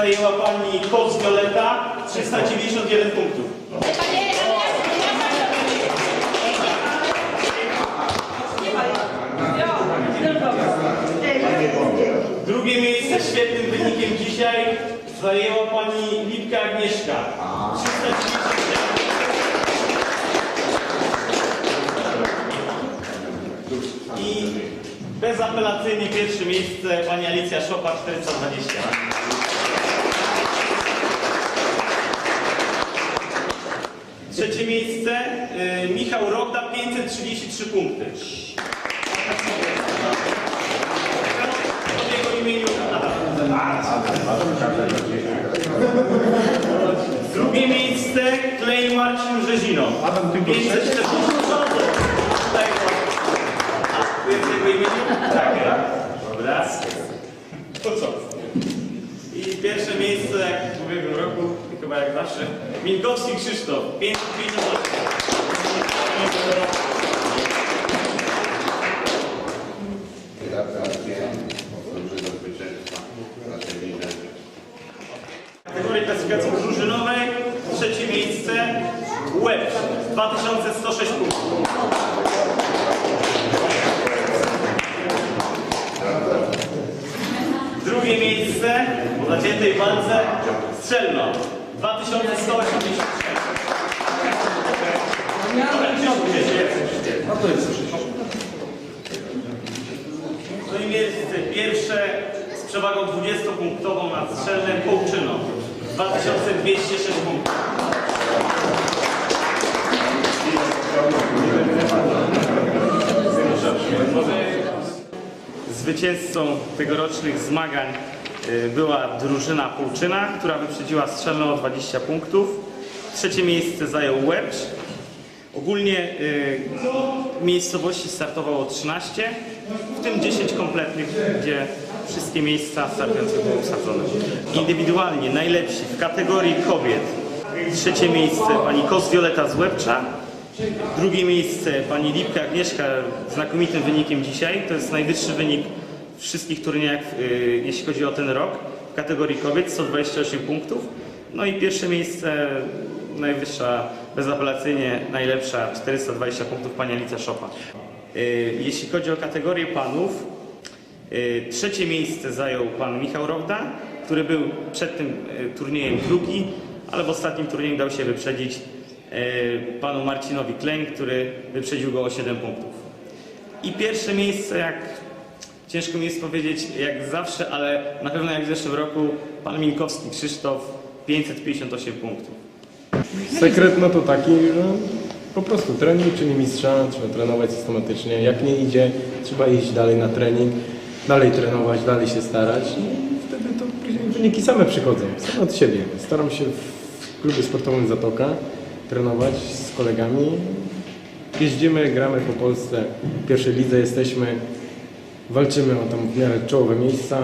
zajęła pani Koc Violeta 391 punktów. Drugie miejsce świetnym wynikiem dzisiaj zajęła pani Lipka Agnieszka. 391. I bezapelacyjnie pierwsze miejsce pani Alicja Szopa 420. Trzecie miejsce y, Michał Rogda 533 punkty. W jego imieniu Adam. Drugie miejsce Klej Marcin Rzezino. Adam, ty go 540 Tak. A, to jest w jego imieniu? Tak. Dobra. To co? I pierwsze miejsce, jak w ubiegłym roku, chyba jak zawsze, Minkowski Krzysztof, 558. Gratulacje. Powtórzy do zwycięstwa w naszej lidze. W kategorii klasyfikacji drużynowej trzecie miejsce Łeb 2106 punktów. Drugie miejsce po zaciętej walce Strzelno 2186. A to jest. No i miejsce pierwsze z przewagą 20-punktową nad Strzelnem Połczyną 2206 punktów. Zwycięzcą tegorocznych zmagań była drużyna Półczyna, która wyprzedziła Strzelno o 20 punktów. Trzecie miejsce zajął Łebcz. Ogólnie y, miejscowości startowało 13, w tym 10 kompletnych, gdzie wszystkie miejsca startujących były obsadzone. Indywidualnie najlepsi w kategorii kobiet. Trzecie miejsce pani Kos Violeta z Łebcza. Drugie miejsce pani Lipka Agnieszka znakomitym wynikiem dzisiaj. To jest najwyższy wynik wszystkich turniejach, y, jeśli chodzi o ten rok. W kategorii kobiet 128 punktów. No i pierwsze miejsce, najwyższa, bezapelacyjnie najlepsza, 420 punktów pani Alicja Szopa. Y, Jeśli chodzi o kategorię panów, y, trzecie miejsce zajął pan Michał Rowda, który był przed tym turniejem drugi, ale w ostatnim turnieju dał się wyprzedzić panu Marcinowi Kleń, który wyprzedził go o 7 punktów. I pierwsze miejsce, jak ciężko mi jest powiedzieć, jak zawsze, ale na pewno jak w zeszłym roku, pan Minkowski Krzysztof 558 punktów. Sekret no to taki, że po prostu trening czyni mistrza, trzeba trenować systematycznie. Jak nie idzie, trzeba iść dalej na trening, dalej trenować, dalej się starać i wtedy to wyniki same przychodzą, same od siebie. Staram się w klubie sportowym Zatoka trenować z kolegami. Jeździmy, gramy po Polsce, w pierwszej lidze jesteśmy, walczymy o tam w miarę czołowe miejsca.